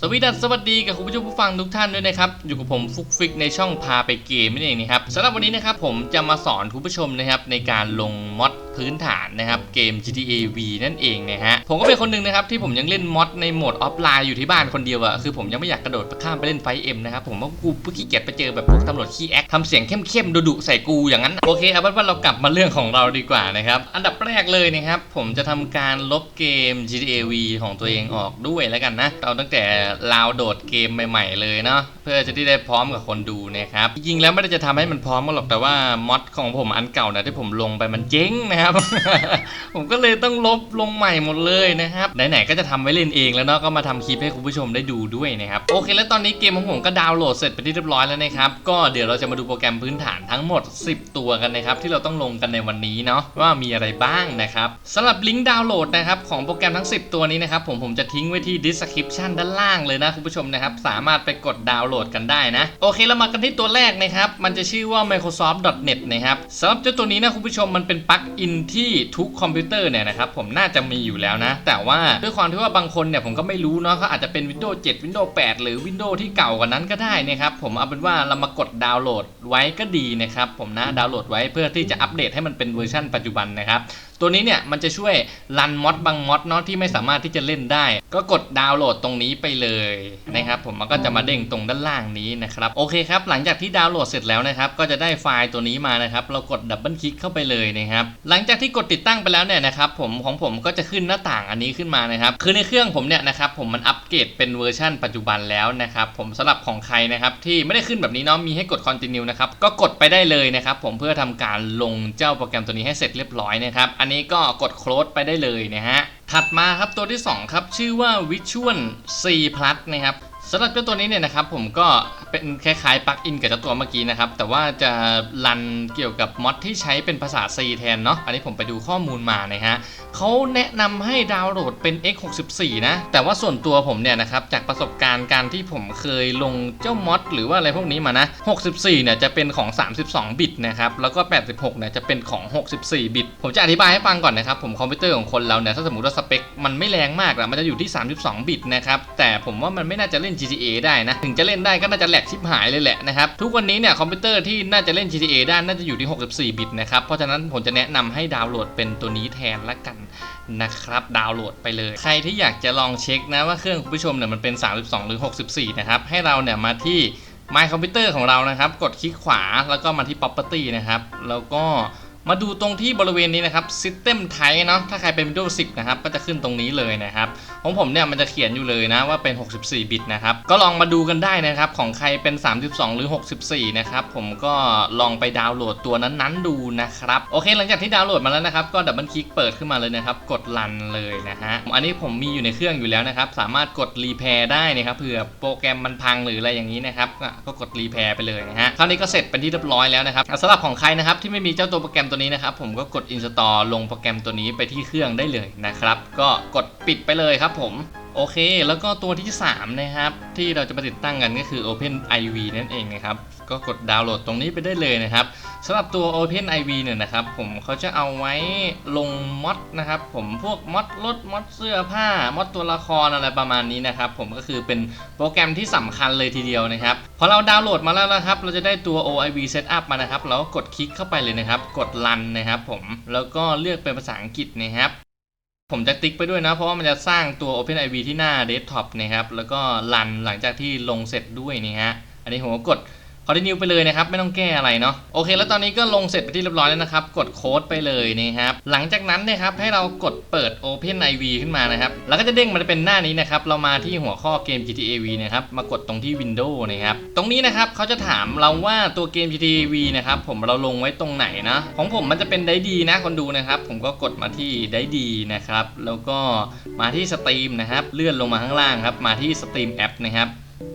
สวีดัสสวัสดีกับคุณผู้ชมผู้ฟังทุกท่านด้วยนะครับ อยู่กับผมฟุกฟิกในช่องพาไปเกมนั่นเองนะครับสำหรับวันนี้นะครับผมจะมาสอนคุณผู้ชมนะครับในการลงมอดพื้นฐานนะครับเกม GTA V นั่นเองนะฮะผมก็เป็นคนหนึ่งนะครับที่ผมยังเล่นมอดในโหมดออฟไลน์อยู่ที่บ้านคนเดียวอะคือผมยังไม่อยากกระโดดข้ามไปเล่นไฟเอ็มนะครับผมว่ากูเพื่อขี้เกียจไปเจอแบบพวกตำรวจขี้แอคทำเสียงเข้มๆดุๆใส่กูอย่างนั้นโอเคเอาเป็นว่าเรากลับมาเรื่องของเราดีกว่านะครับอันดับแรกเลยนะครับผมจะทำการลบเกม GTA V ของตัวเองออกด้วยแล้วกันนะเอาตั้งแต่ลาวโดดเกมใหม่ๆเลยเนาะเพื่อจะได้ได้พร้อมกับคนดูนะครับจริงๆแล้วไม่ได้จะทำให้มันพร้อมกันหรอกแต่ว่ามอดของผมอันเก่านะที่ผมลงไปมันเจ๊งนะครับ ผมก็เลยต้องลบลงใหม่หมดเลยนะครับไหนๆก็จะทำไว้เล่นเองแล้วเนาะก็มาทำคลิปให้คุณผู้ชมได้ดูด้วยนะครับโอเค แล้วตอนนี้เกมของผมก็ดาวน์โหลดเสร็จไปที่เรียบร้อยแล้วนะครับก็เดี๋ยวเราจะมาดูโปรแกรมพื้นฐานทั้งหมด 10 ตัวกันนะครับที่เราต้องลงกันในวันนี้เนาะว่ามีอะไรบ้างนะครับสำหรับลิงก์ดาวน์โหลดนะครับของโปรแกรมทั้ง 10 ตัวนี้นะครับผมผมจะทิ้งไว้ที่ description ด้านล่างเลยนะคุณผู้ชมนะครับ สามารถไปกดดาวน์โหลดกันได้นะ โอเคเรามากันที่ตัวแรกนะครับ มันจะชื่อว่า microsoft.net นะครับสำหรับเจ้าตัวนี้นะคุณผู้ชมมันเป็นปลั๊กอินที่ทุกคอมพิวเตอร์เนี่ยนะครับผมน่าจะมีอยู่แล้วนะ แต่ว่าด้วยความที่ว่าบางคนเนี่ยผมก็ไม่รู้เนาะเขาอาจจะเป็น Windows 7 Windows 8 หรือ Windows ที่เก่ากว่านั้นก็ได้นะครับผมเอาเป็นว่าเรามากดดาวน์โหลดไว้ก็ดีนะครับผมนะดาวน์โหลดไว้เพื่อที่จะอัปเดตให้มันเป็นเวอร์ชันปัจจุบันนะครับ ตัวนี้เนี่ยมันจะช่วยรันมอดบางมอดเนาะที่ไม่สามารถที่จะเล่นได้ ก็กดดาวน์โหลดตรงนี้ไปเลยนะครับผมมันก็จะมาเด้งตรงด้านล่างนี้นะครับโอเคครับหลังจากที่ดาวน์โหลดเสร็จแล้วนะครับก็จะได้ไฟล์ตัวนี้มานะครับเรากดดับเบิลคลิกเข้าไปเลยนะครับหลังจากที่กดติดตั้งไปแล้วเนี่ยนะครับผมของผมก็จะขึ้นหน้าต่างอันนี้ขึ้นมานะครับคือในเครื่องผมเนี่ยนะครับผมมันอัปเกรดเป็นเวอร์ชันปัจจุบันแล้วนะครับผมสำหรับของใครนะครับที่ไม่ได้ขึ้นแบบนี้เนาะมีให้กด continue นะครับก็กดไปได้เลยนะครับผมเพื่อทำการลงเจ้าโปรแกรมตัวนี้ให้เสร็จเรียบร้อยนะครับอันนก็กดโคลดไปได้เลยนะฮะ ถัดมาครับตัวที่ 2 ครับ ชื่อว่า Visual C Plus นะครับ สำหรับเจ้าตัวนี้เนี่ยนะครับผมก็เป็นคล้ายๆปลั๊กอินกับเจ้าตัวเมื่อกี้นะครับ แต่ว่าจะรันเกี่ยวกับมอดที่ใช้เป็นภาษา C แทนเนาะอันนี้ผมไปดูข้อมูลมานะฮะเขาแนะนำให้ดาวน์โหลดเป็น x64 นะ แต่ว่าส่วนตัวผมเนี่ยนะครับจากประสบการณ์การที่ผมเคยลงเจ้ามอดหรือว่าอะไรพวกนี้มานะ 64 เนี่ยจะเป็นของ 32 บิตนะครับแล้วก็ 86 เนี่ยจะเป็นของ 64 บิต ผมจะอธิบายให้ฟังก่อนนะครับผมคอมพิวเตอร์ของคนเราเนี่ยถ้าสมมติว่าสเปคมันไม่แรงมากอะมันจะอยู่ที่ 32 บิตนะครับแต่ผมว่ามันไม่น่าจะเล่น GTA ได้นะ ถึงจะเล่นได้ก็น่าจะแหลกชิบหายเลยแหละนะครับ ทุกวันนี้เนี่ยคอมพิวเตอร์ที่น่าจะเล่น GTA ได้น่าจะอยู่ที่ 64 บิตนะครับ เพราะฉะนั้นผมจะแนะนำให้ดาวน์โหลดเป็นตัวนี้แทนละกันนะครับ ดาวน์โหลดไปเลย ใครที่อยากจะลองเช็คนะว่าเครื่องคุณผู้ชมเนี่ยมันเป็น 32 หรือ 64 นะครับ ให้เราเนี่ยมาที่ My Computer ของเรานะครับ กดคลิกขวาแล้วก็มาที่ Property นะครับ แล้วก็ มาดูตรงที่บริเวณนี้นะครับ System Type เนาะถ้าใครเป็น Windows 10 นะครับ ก็จะขึ้นตรงนี้เลยนะครับ ของผมเนี่ยมันจะเขียนอยู่เลยนะว่าเป็น 64 บิตนะครับ ก็ลองมาดูกันได้นะครับ ของใครเป็น 32 หรือ 64 นะครับ ผมก็ลองไปดาวน์โหลดตัวนั้นๆ ดูนะครับ โอเค หลังจากที่ดาวน์โหลดมาแล้วนะครับ ก็ดับเบิลคลิกเปิดขึ้นมาเลยนะครับ กดรันเลยนะฮะ อันนี้ผมมีอยู่ในเครื่องอยู่แล้วนะครับ สามารถกดรีแพร์ได้นะครับ เผื่อโปรแกรมมันพังหรืออะไรอย่างนี้นะครับ ก็กดรีแพร์ไปเลยนะฮะ คราวนี้ก็เสร็จเป็นที่เรียบร้อยแล้วนะครับสำหรับของใครนะครับที่ไม่มีเจ้าตัวโปรแกรมตัวนี้นะครับผมก็กด install ลงโปรแกรมตัวนี้ไปที่เครื่องได้เลยนะครับ ก็กดปิดไปเลยครับผม โอเค แล้วก็ตัวที่ 3 นะครับ ที่เราจะมาติดตั้งกันก็คือ Open IV นั่นเองนะครับ ก็กดดาวน์โหลดตรงนี้ไปได้เลยนะครับสำหรับตัว Open IV เนี่ยนะครับ ผมเขาจะเอาไว้ลงมอดนะครับ ผมพวกมอดรถมอดเสื้อผ้ามอดตัวละครอะไรประมาณนี้นะครับ ผมก็คือเป็นโปรแกรมที่สำคัญเลยทีเดียวนะครับพอเราดาวน์โหลดมาแล้วนะครับ เราจะได้ตัว OIV Setup มานะครับ เราก็กดคลิกเข้าไปเลยนะครับ กด Run นะครับ ผมแล้วก็เลือกเป็นภาษาอังกฤษนะครับ ผมจะติ๊กไปด้วยนะ เพราะว่ามันจะสร้างตัว OpenIV ที่หน้า Desktop นะครับ แล้วก็รันหลังจากที่ลงเสร็จด้วยนี่ฮะ อันนี้ผมก็กด Continue ไปเลยนะครับไม่ต้องแก้อะไรเนาะโอเค แล้วตอนนี้ก็ลงเสร็จไปที่เรียบร้อยแล้วนะครับ กดโค้ดไปเลยนะครับหลังจากนั้นนะครับให้เรากดเปิด OpenIV ขึ้นมานะครับแล้วก็จะเด้งมาเป็นหน้านี้นะครับเรามาที่หัวข้อเกม GTA V นะครับมากดตรงที่ Windows นะครับตรงนี้นะครับเขาจะถามเราว่าตัวเกม GTA V นะครับผมเราลงไว้ตรงไหนนะของผมมันจะเป็นได้ดีนะคนดูนะครับ ผมก็กดมาที่ได้ดีนะครับแล้วก็มาที่สตรีมนะครับเลื่อนลงมาข้างล่างครับมาที่สตรีมแอปนะครับ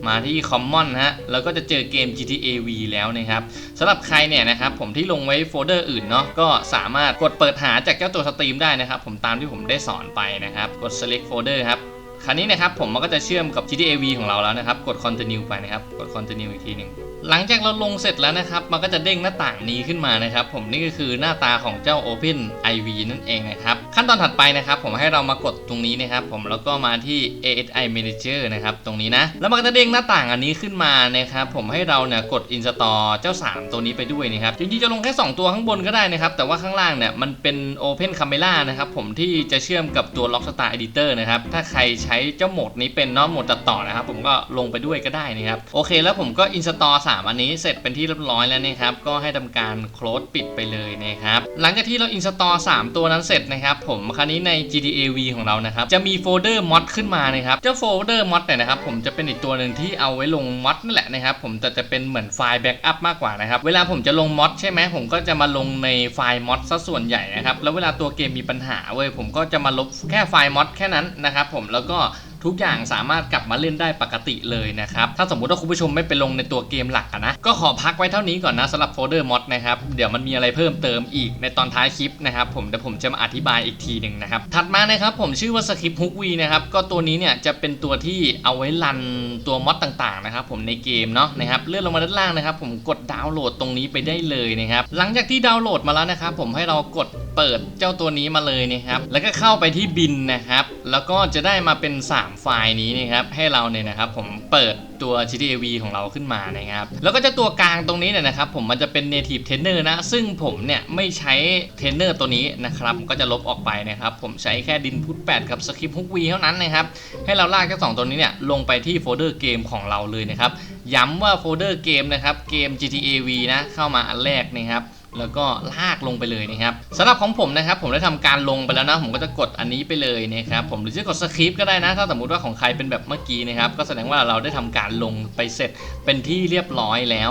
มาที่ Common ฮะ แล้วก็จะเจอเกม GTA V แล้วนะครับสำหรับใครเนี่ยนะครับผมที่ลงไว้โฟลเดอร์อื่นเนาะก็สามารถกดเปิดหาจากเจ้าตัวสตรีมได้นะครับ ผมตามที่ผมได้สอนไปนะครับ กด select folder ครับคราวนี้นะครับผมมันก็จะเชื่อมกับ GTA V ของเราแล้วนะครับ กด continue ไปนะครับ กด continue อีกทีหนึ่ง หลังจากเราลงเสร็จแล้วนะครับ มันก็จะเด้งหน้าต่างนี้ขึ้นมานะครับ ผมนี่ก็คือหน้าตาของเจ้า Open IV นั่นเองนะครับ ขั้นตอนถัดไปนะครับ ผมให้เรามากดตรงนี้นะครับ ผมแล้วก็มาที่ ASI Manager นะครับ ตรงนี้นะ แล้วมันก็จะเด้งหน้าต่างอันนี้ขึ้นมานะครับ ผมให้เราเนี่ยกด Install เจ้า 3 ตัวนี้ไปด้วยนะครับ จริงๆจะลงแค่ 2 ตัวข้างบนก็ได้นะครับ แต่ว่าข้างล่างเนี่ยมันเป็น Open Camera นะครับ ผมที่จะเชื่อมกับตัว Rockstar Editor นะครับ ถ้าใครใช้เจ้าโหมดนี้เป็นเนอกโหมดตัดต่อนะครับ ผมก็ลงไปด้วยก็ได้นะครับ โอเค แล้วผมก็ install 3 อันนี้เสร็จเป็นที่เรียบร้อยแล้วนะครับ ก็ให้ทำการ close ปิดไปเลยนะครับ หลังจากที่เรา install 3ตัวนั้นเสร็จนะครับ ผมคราวนี้ใน GTA V ของเรานะครับ จะมีโฟลเดอร์ mod ขึ้นมานะครับ เจ้าโฟลเดอร์ mod เนี่ยนะครับ ผมจะเป็นอีกตัวหนึ่งที่เอาไว้ลง mod นั่นแหละนะครับ ผมแต่จะเป็นเหมือนไฟล์ backup มากกว่านะครับ เวลาผมจะลง mod ใช่ไหมผมก็จะมาลงในไฟล์ mod ซะส่วนใหญ่นะครับ แล้วเวลาตัวเกมมีปัญหาเว้ยผมก็จะมาลบแค่ไฟล์ mod แค่นั้นนะครับ ผมแล้วก็ ทุกอย่างสามารถกลับมาเล่นได้ปกติเลยนะครับ ถ้าสมมุติว่าคุณผู้ชมไม่ไปลงในตัวเกมหลักอะนะ ก็ขอพักไว้เท่านี้ก่อนนะสำหรับโฟลเดอร์มอดนะครับ เดี๋ยวมันมีอะไรเพิ่มเติมอีกในตอนท้ายคลิปนะครับ ผมเดี๋ยวผมจะมาอธิบายอีกทีหนึ่งนะครับ ถัดมานะครับผมชื่อว่าสคริปฮุกวีนะครับ ก็ตัวนี้เนี่ยจะเป็นตัวที่เอาไว้รันตัวมอดต่างๆนะครับผมในเกมเนาะนะครับเลื่อนลงมาด้านล่างนะครับ ผมกดดาวน์โหลดตรงนี้ไปได้เลยนะครับหลังจากที่ดาวน์โหลดมาแล้วนะครับผมให้เรากดเปิดเจ้าตัวนี้มาเลยนะครับ แล้วก็เข้าไปที่บินนะครับ แล้วก็จะได้มาเป็น 3 ไฟล์นี้นะครับ ให้เราเนี่ยนะครับ ผมเปิดตัว GTA V ของเราขึ้นมานะครับ แล้วก็จะตัวกลางตรงนี้เนี่ยนะครับ ผมมันจะเป็น native trainer นะ ซึ่งผมเนี่ยไม่ใช้เทรนเนอร์ตัวนี้นะครับ ก็จะลบออกไปนะครับ ผมใช้แค่ดินพุท8กับสคริปต์ฮุกวีเท่านั้นนะครับ ให้เราลากเจ้าสองตัวนี้เนี่ยลงไปที่โฟลเดอร์เกมของเราเลยนะครับ ย้ำว่าโฟลเดอร์เกมนะครับ เกม GTA V นะ เข้ามาอันแรกนะครับ แล้วก็ลากลงไปเลยนะครับสำหรับของผมนะครับ ผมได้ทำการลงไปแล้วนะ ผมก็จะกดอันนี้ไปเลยนะครับผมหรือจะกดสคริปต์ก็ได้นะ ถ้าสมมติว่าของใครเป็นแบบเมื่อกี้นะครับ ก็แสดงว่าเราได้ทำการลงไปเสร็จเป็นที่เรียบร้อยแล้ว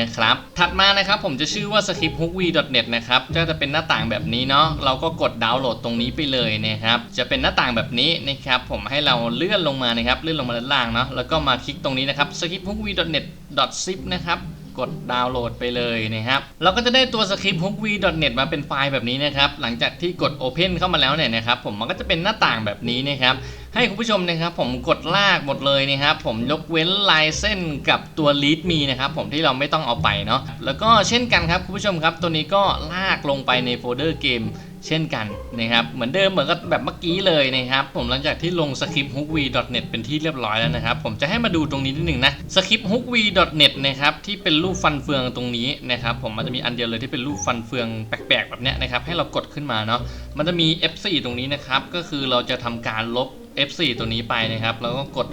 นะครับ ถัดมานะครับผมจะชื่อว่า scripthookv.net นะครับก็จะเป็นหน้าต่างแบบนี้เนาะเราก็กดดาวน์โหลดตรงนี้ไปเลยนะครับจะเป็นหน้าต่างแบบนี้นะครับผมให้เราเลื่อนลงมานะครับเลื่อนลงมาด้านล่างเนาะแล้วก็มาคลิกตรงนี้นะครับ scripthookv.net.zip นะครับ กดดาวน์โหลดไปเลยนะครับ เราก็จะได้ตัว script hookv.net มาเป็นไฟล์แบบนี้นะครับ หลังจากที่กด open เข้ามาแล้วเนี่ยนะครับผมมันก็จะเป็นหน้าต่างแบบนี้นะครับ ให้คุณผู้ชมนะครับผมกดลากหมดเลยนะครับ ผมยกเว้นลายเส้นกับตัว lead me นะครับผมที่เราไม่ต้องเอาไปเนาะ แล้วก็เช่นกันครับคุณผู้ชมครับ ตัวนี้ก็ลากลงไปในโฟลเดอร์เกม เช่นกันนะครับ เหมือนเดิมเหมือนกับแบบเมื่อกี้เลยนะครับ ผมหลังจากที่ลง scripthookv.net เป็นที่เรียบร้อยแล้วนะครับ ผมจะให้มาดูตรงนี้นิดหนึ่งนะ scripthookv.net นะครับที่เป็นรูปฟันเฟืองตรงนี้นะครับ ผมมันจะมีอันเดียวเลยที่เป็นรูปฟันเฟืองแปลกๆแบบเนี้ยนะครับให้เรากดขึ้นมาเนาะมันจะมี F4 ตรงนี้นะครับก็คือเราจะทำการลบ F4 ตัวนี้ไปนะครับแล้วก็กด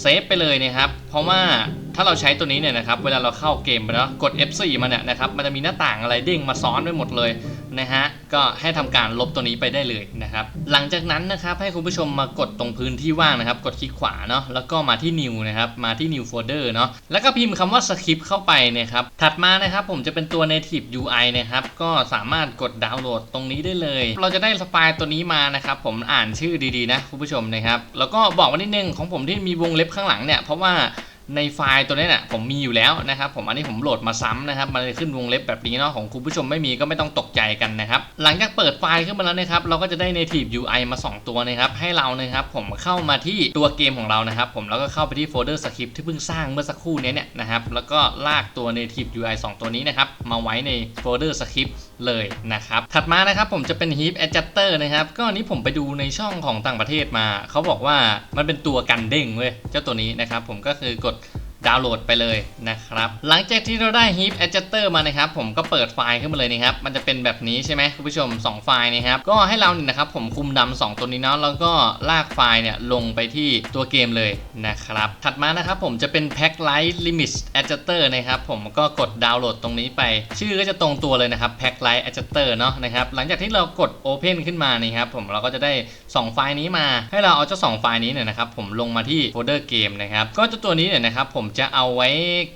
เซฟไปเลยนะครับ เพราะว่าถ้าเราใช้ตัวนี้เนี่ยนะครับ เวลาเราเข้าเกมไปแล้วกด F4 มาเนี่ยนะครับ มันจะมีหน้าต่างอะไรเด้งมาซ้อนไว้หมดเลย นะฮะก็ให้ทำการลบตัวนี้ไปได้เลยนะครับหลังจากนั้นนะครับให้คุณผู้ชมมากดตรงพื้นที่ว่างนะครับ กดคลิกขวาเนาะแล้วก็มาที่ new นะครับมาที่ new folder เนาะแล้วก็พิมพ์คำว่า script เข้าไปนะครับถัดมานะครับผมจะเป็นตัว native UI นะครับก็สามารถกดดาวน์โหลดตรงนี้ได้เลย เราจะได้ไฟล์ตัวนี้มานะครับผมอ่านชื่อดีๆนะคุณผู้ชมนะครับแล้วก็บอกไว้นิดนึงของผมที่มีวงเล็บข้างหลังเนี่ยเพราะว่า ในไฟล์ตัวนี้เนี่ยผมมีอยู่แล้วนะครับผมอันนี้ผมโหลดมาซ้ำนะครับมันเลยขึ้นวงเล็บแบบนี้เนาะของคุณผู้ชมไม่มีก็ไม่ต้องตกใจกันนะครับหลังจากเปิดไฟล์ขึ้นมาแล้วนะครับเราก็จะได้ native UI มา 2 ตัวนะครับให้เรานะครับผมเข้ามาที่ตัวเกมของเรานะครับผมแล้วก็เข้าไปที่โฟลเดอร์สคริปที่เพิ่งสร้างเมื่อสักครู่นี้เนี่ยนะครับแล้วก็ลากตัว native UI 2 ตัวนี้นะครับมาไว้ในโฟลเดอร์สคริป เลยนะครับ ถัดมานะครับผมจะเป็น heap adjuster นะครับ ก็อันนี้ผมไปดูในช่องของต่างประเทศมา เขาบอกว่ามันเป็นตัวกันเด้งเว้ย เจ้าตัวนี้นะครับ ผมก็คือกด ดาวน์โหลดไปเลยนะครับ หลังจากที่เราได้ heap adjuster มานะครับ ผมก็เปิดไฟล์ขึ้นมาเลยนะครับ มันจะเป็นแบบนี้ใช่ไหมคุณผู้ชม 2 ไฟล์นะครับ ก็ให้เราเนี่ยนะครับ ผมคุมดำ2ตัวนี้เนาะแล้วก็ลากไฟล์เนี่ยลงไปที่ตัวเกมเลยนะครับ ถัดมานะครับผมจะเป็น pack light limit adjuster นะครับ ผมก็กดดาวน์โหลดตรงนี้ไป ชื่อก็จะตรงตัวเลยนะครับ pack light adjuster เนาะนะครับ หลังจากที่เรากด open ขึ้นมานี่ครับ ผมเราก็จะได้ 2 ไฟล์นี้มา ให้เราเอาเจ้าสองไฟล์นี้เนี่ยนะครับ ผมลงมาที่โฟลเดอร์เกมนะครับ ก็เจ้าตัวนี้เนี่ยนะครับผมจะเอาไว้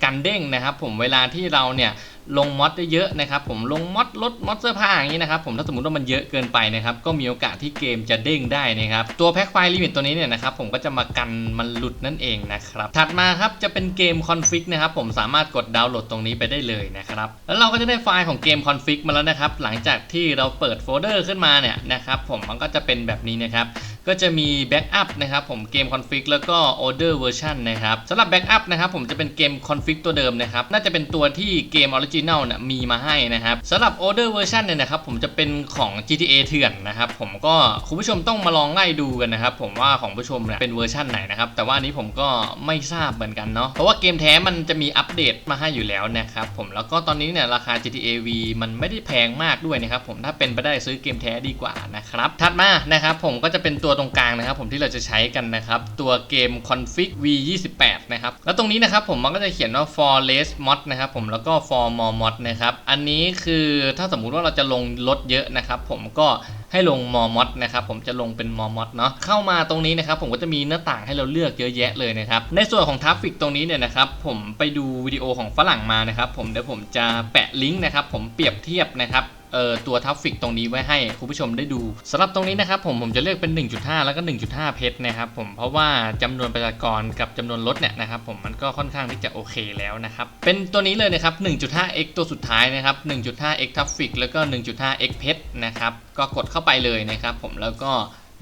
กันเด้งนะครับ ผมเวลาที่เราเนี่ยลงมอดได้เยอะนะครับ ผมลงมอดลดมอดเสื้อผ้าอย่างนี้นะครับ ผมถ้าสมมติว่ามันเยอะเกินไปนะครับ ก็มีโอกาสที่เกมจะเด้งได้นะครับ ตัวแพ็คไฟล์ลิมิตตัวนี้เนี่ยนะครับ ผมก็จะมากันมันหลุดนั่นเองนะครับ ถัดมาครับจะเป็นเกมคอนฟิกนะครับ ผมสามารถกดดาวน์โหลดตรงนี้ไปได้เลยนะครับ แล้วเราก็จะได้ไฟล์ของเกมคอนฟิกมาแล้วนะครับ หลังจากที่เราเปิดโฟลเดอร์ขึ้นมาเนี่ยนะครับ ผมมันก็จะเป็นแบบนี้นะครับ ก็จะมีแบ็กอัพนะครับผมเกมคอนฟิกแล้วก็ order version นะครับสำหรับแบ็กอัพนะครับผมจะเป็นเกมคอนฟิกตัวเดิมนะครับน่าจะเป็นตัวที่เกมออริจินัลเนี่ยมีมาให้นะครับสำหรับ order version เนี่ยนะครับผมจะเป็นของ GTA เถื่อนนะครับผมก็คุณผู้ชมต้องมาลองไล่ดูกันนะครับผมว่าของผู้ชมเนี่ยเป็นเวอร์ชันไหนนะครับแต่ว่าอันนี้ผมก็ไม่ทราบเหมือนกันเนาะเพราะว่าเกมแท้มันจะมีอัปเดตมาให้อยู่แล้วนะครับผมแล้วก็ตอนนี้เนี่ยราคา GTA V มันไม่ได้แพงมากด้วยนะครับผมถ้าเป็นไปได้ซื้อเกมแท้ดีกว่านะครับถัดมานะครับผมก็จะเป็นตัวตรงกลางนะครับ ผมที่เราจะใช้กันนะครับ ตัวเกม config v 2 8นะครับ แล้วตรงนี้นะครับผมมันก็จะเขียนว่า for less mod นะครับผมแล้วก็ for more mod นะครับ อันนี้คือถ้าสมมุติว่าเราจะลงรถเยอะนะครับ ผมก็ให้ลงมอมอดนะครับผมจะลงเป็นมอมอดเนาะเข้ามาตรงนี้นะครับผมก็จะมีหน้าต่างให้เราเลือกเยอะแยะเลยนะครับในส่วนของทราฟฟิกตรงนี้เนี่ยนะครับผมไปดูวิดีโอของฝรั่งมานะครับผมเดี๋ยวผมจะแปะลิงก์นะครับผมเปรียบเทียบนะครับ เอ่อตัวทัฟฟิกตรงนี้ไว้ให้คุณผู้ชมได้ดูสำหรับตรงนี้นะครับผมผมจะเลือกเป็น 1.5 แล้วก็ 1.5 เพชรนะครับผมเพราะว่าจำนวนประชากรกับจำนวนรถเนี่ยนะครับผมมันก็ค่อนข้างที่จะโอเคแล้วนะครับเป็นตัวนี้เลยนะครับ 1.5x ตัวสุดท้ายนะครับ 1.5x ทัฟฟิกแล้วก็ 1.5x เพชรนะครับก็กดเข้าไปเลยนะครับผมแล้วก็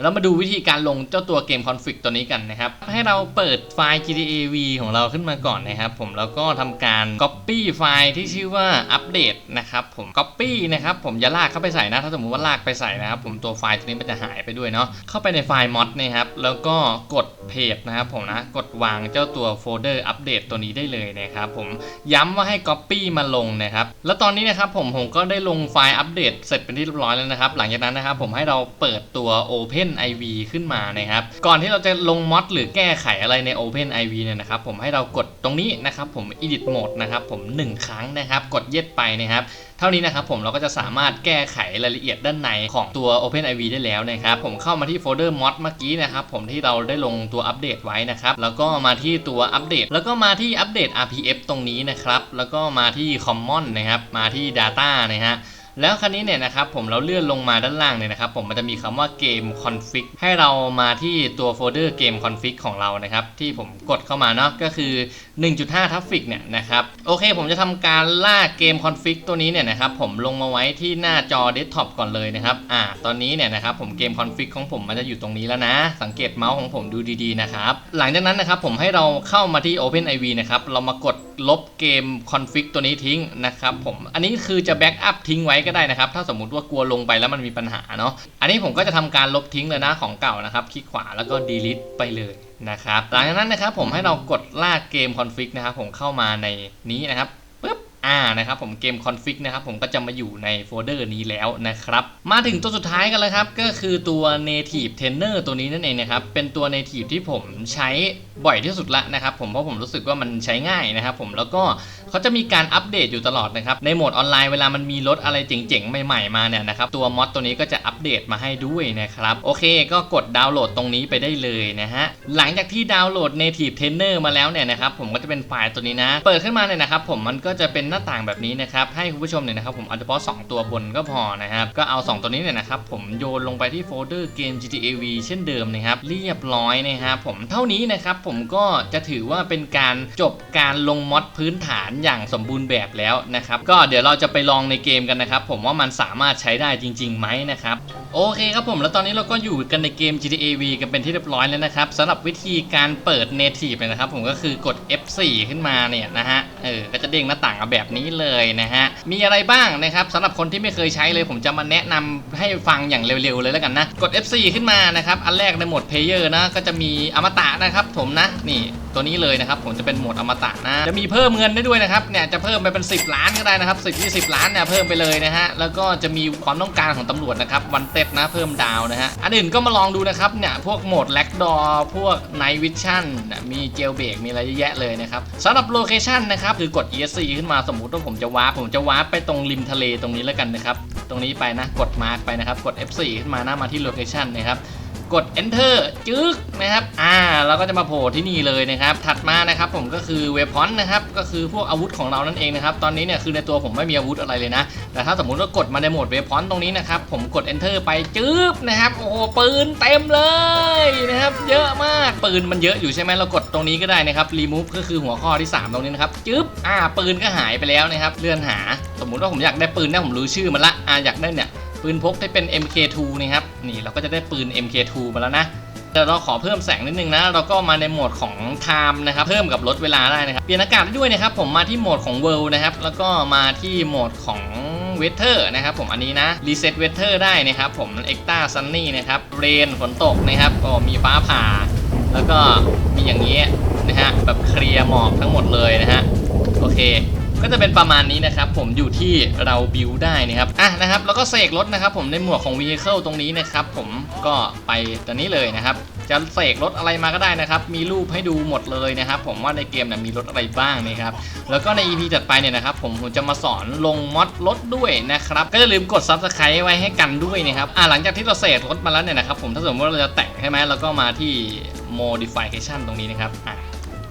เรามาดูวิธีการลงเจ้าตัวเกมคอนฟ lict ตัวนี้กันนะครับ ให้เราเปิดไฟล์ GTA V ของเราขึ้นมาก่อนนะครับ ผมแล้วก็ทำการ Copy ไฟล์ที่ชื่อว่าอัปเดตนะครับผม Copy นะครับผมอย่าลากเข้าไปใส่นะ ถ้าสมมติว่าลากไปใส่นะครับ ผมตัวไฟล์ตัวนี้มันจะหายไปด้วยเนาะเข้าไปในไฟล์ mod นะครับแล้วก็กดเพจนะครับผมนะกดวางเจ้าตัวโฟลเดอร์อัปเดตตัวนี้ได้เลยนะครับผมย้ำว่าให้ Copy มาลงนะครับแล้วตอนนี้นะครับผมผมก็ได้ลงไฟล์อัปเดตเสร็จเป็นที่เรียบร้อยแล้วนะครับหลังจากนั้นนะครับผมให้เราเปิดตัว Open Open IV ขึ้นมานะครับ ก่อนที่เราจะลงมอดหรือแก้ไขอะไรใน Open IV เนี่ยนะครับ ผมให้เรากดตรงนี้นะครับ ผม Edit Mode นะครับ ผม 1 ครั้งนะครับ กดเย็ดไปนะครับเท่านี้นะครับผมเราก็จะสามารถแก้ไขรายละเอียดด้านในของตัว Open IV ได้แล้วนะครับ ผมเข้ามาที่โฟลเดอร์ mod เมื่อกี้นะครับผมที่เราได้ลงตัวอัปเดตไว้นะครับแล้วก็มาที่ตัวอัปเดต แล้วก็มาที่อัปเดต RPF ตรงนี้นะครับแล้วก็มาที่ Common นะครับมาที่ Data นะฮะ แล้วคราวนี้เนี่ยนะครับผมเราเลื่อนลงมาด้านล่างเนี่ยนะครับผมมันจะมีคำว่าเกมคอนฟิกให้เรามาที่ตัวโฟลเดอร์เกมคอนฟิกของเรานะครับที่ผมกดเข้ามาเนาะก็คือ1.5ทัฟฟิกเนี่ยนะครับโอเคผมจะทำการลากเกม config ตัวนี้เนี่ยนะครับผมลงมาไว้ที่หน้าจอเดสก์ท็อปก่อนเลยนะครับอ่าตอนนี้เนี่ยนะครับผมเกม config ของผมมันจะอยู่ตรงนี้แล้วนะ สังเกตเมาส์ของผมดูดีๆนะครับหลังจากนั้นนะครับผมให้เราเข้ามาที่ OpenIV นะครับเรามากดลบเกม config ตัวนี้ทิ้งนะครับผมอันนี้คือจะแบ็กอัพทิ้งไว้ก็ได้นะครับถ้าสมมุติว่ากลัวลงไปแล้วมันมีปัญหาเนาะอันนี้ผมก็จะทำการลบทิ้งเลยนะของเก่านะครับคลิกขวาแล้วก็ delete ไปเลย นะครับหลังจากนั้นนะครับผมให้เรากดลากเกมคอนฟิกนะครับผมเข้ามาในนี้นะครับปึ๊บอ่านะครับผมเกมคอนฟิกนะครับผมก็จะมาอยู่ในโฟลเดอร์นี้แล้วนะครับมาถึงตัวสุดท้ายกันแล้วครับ ก็คือตัว native trainer ตัวนี้นั่นเองนะครับ เป็นตัว native ที่ผมใช้บ่อยที่สุดละนะครับผมเพราะผมรู้สึกว่ามันใช้ง่ายนะครับผมแล้วก็ เขาจะมีการอัปเดตอยู่ตลอดนะครับ ในโหมดออนไลน์เวลามันมีรถอะไรเจ๋งๆ ใหม่ๆ มาเนี่ยนะครับ ตัวมอดตัวนี้ก็จะอัปเดตมาให้ด้วยนะครับ โอเคก็กดดาวน์โหลดตรงนี้ไปได้เลยนะฮะ หลังจากที่ดาวน์โหลด native trainer มาแล้วเนี่ยนะครับ ผมก็จะเป็นไฟล์ตัวนี้นะ เปิดขึ้นมาเนี่ยนะครับ ผมมันก็จะเป็นหน้าต่างแบบนี้นะครับ ให้คุณผู้ชมเนี่ยนะครับผมเอาเฉพาะ2ตัวบนก็พอนะครับ ก็เอา 2 ตัวนี้เนี่ยนะครับผมโยนลงไปที่โฟลเดอร์เกม GTA V เช่นเดิมนะครับ เรียบร้อยนะครับผมเท่านี้นะครับผมก็จะถือว่าเป็นการจบการลงมอดพื้นฐานอย่างสมบูรณ์แบบแล้วนะครับ ก็เดี๋ยวเราจะไปลองในเกมกันนะครับ ผมว่ามันสามารถใช้ได้จริงๆไหมนะครับ โอเคครับผมแล้วตอนนี้เราก็อยู่กันในเกม GTA V กันเป็นที่เรียบร้อยแล้วนะครับสำหรับวิธีการเปิด Native เนี่ยนะครับ ผมก็คือกด F4 ขึ้นมาเนี่ยนะฮะเออก็จะเด้งหน้าต่างแบบนี้เลยนะฮะมีอะไรบ้างนะครับสำหรับคนที่ไม่เคยใช้เลย ผมจะมาแนะนำให้ฟังอย่างเร็วๆเลยแล้วกันนะกด F4 ขึ้นมานะครับอันแรกในโหมด Player นะก็จะมีอมตะนะครับผมนะนี่ตัวนี้เลยนะครับผมจะเป็นโหมดอมตะนะจะมีเพิ่มเงินได้ด้วยนะครับเนี่ยจะเพิ่มไปเป็น 10 ล้านก็ได้นะครับ10 20 ล้านเนี่ยเพิ่มไปเลยนะฮะแล้วก็จะมีความต้องการของตำรวจนะครับวันเต็ดนะเพิ่มดาวนะฮะ อันอื่นก็มาลองดูนะครับเนี่ยพวกโหมดแล็กดอพวกไนวิชั่นมีเจลเบรกมีอะไรเยอะแยะเลยนะครับสำหรับโลเคชันนะครับคือกด ESC ขึ้นมาสมมุติว่าผมจะวาร์ปผมจะวาร์ปไปตรงริมทะเลตรงนี้แล้วกันนะครับ ตรงนี้ไปนะกดมาร์กไปนะครับกด F4 ขึ้นมาหน้ามาที่โลเคชันนะครับ กด enter จึ๊กนะครับอ่าเราก็จะมาโผล่ที่นี่เลยนะครับ ถัดมานะครับผมก็คือเวพอนนะครับก็คือพวกอาวุธของเรานั่นเองนะครับตอนนี้เนี่ยคือในตัวผมไม่มีอาวุธอะไรเลยนะแต่ถ้าสมมุติว่ากดมาในโหมดเวพอนตรงนี้นะครับผมกด enter ไปจึ๊บนะครับโอ้โหปืนเต็มเลยนะครับเยอะมากปืนมันเยอะอยู่ใช่ไหมเรากดตรงนี้ก็ได้นะครับ remove ก็คือหัวข้อที่ 3 ตรงนี้นะครับจึ๊บอ่าปืนก็หายไปแล้วนะครับเลื่อนหา สมมุติว่าผมอยากได้ปืนเนี่ยผมรู้ชื่อมันละอ่าอยากได้เนี่ย ปืนพกที่เป็น MK2 นะครับนี่เราก็จะได้ปืน MK2 มาแล้วนะเดี๋ยวเราขอเพิ่มแสงนิดนึงนะ เราก็มาในโหมดของ Time นะครับ เพิ่มกับลดเวลาได้นะครับ เปลี่ยนอากาศได้ด้วยนะครับ ผมมาที่โหมดของ World นะครับ แล้วก็มาที่โหมดของ Weather นะครับผมอันนี้นะ Reset Weather ได้นะครับ ผม Extra Sunny นะครับ Rain ฝนตกนะครับ ก็มีฟ้าผ่า แล้วก็มีอย่างนี้นะฮะ แบบเคลียร์หมอกทั้งหมดเลยนะฮะ โอเค ก็จะเป็นประมาณนี้นะครับผมอยู่ที่เราบิวได้นะครับอะนะครับแล้วก็เสกรถนะครับผมในหมวดของ Vehicle ตรงนี้นะครับผมก็ไปตอนนี้เลยนะครับจะเสกรถอะไรมาก็ได้นะครับ มีรูปให้ดูหมดเลยนะครับ ผมว่าในเกมเนี่ยมีรถอะไรบ้างนะครับ แล้วก็ใน EP ถัดไปเนี่ยนะครับ ผมผมจะมาสอนลงมอดรถด้วยนะครับ ก็อย่าลืมกด Subscribe ไว้ให้กันด้วยนะครับ อะหลังจากที่เราเสกรถมาแล้วเนี่ยนะครับ ผมถ้าสมมติว่าเราจะแต่งใช่ไหมเราก็มาที่ modification ตรงนี้นะครับ อะ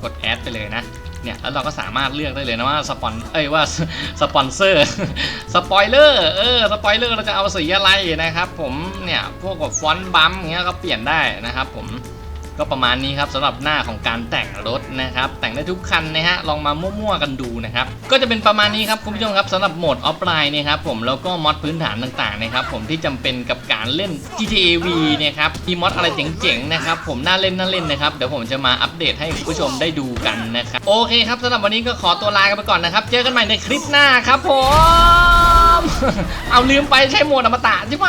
กด add ไปเลยนะ เนี่ยแล้วเราก็สามารถเลือกได้เลยนะว่าสปอนเอ้ยว่าสปอนเซอร์สปอยเลอร์เออสปอยเลอร์เราจะเอาสีอะไรนะครับผมเนี่ยพวกกับฟอนต์บัมเงี้ยก็เปลี่ยนได้นะครับผม ก็ประมาณนี้ครับสำหรับหน้าของการแต่งรถนะครับ แต่งได้ทุกคันนะฮะลองมามั่วๆกันดูนะครับ ก็จะเป็นประมาณนี้ครับคุณผู้ชมครับสำหรับโหมดออฟไลน์นะครับผมแล้วก็มอดพื้นฐานต่างๆนะครับผมที่จำเป็นกับการเล่น GTA V เนี่ยครับมีมอดอะไรเจ๋งๆนะครับผมน่าเล่นน่าเล่นนะครับเดี๋ยวผมจะมาอัปเดตให้คุณผู้ชมได้ดูกันนะครับโอเคครับสำหรับวันนี้ก็ขอตัวลากันไปก่อนนะครับเจอกันใหม่ในคลิปหน้าครับผมเอาลืมไปใช้โหมดอมตะใช่ไหม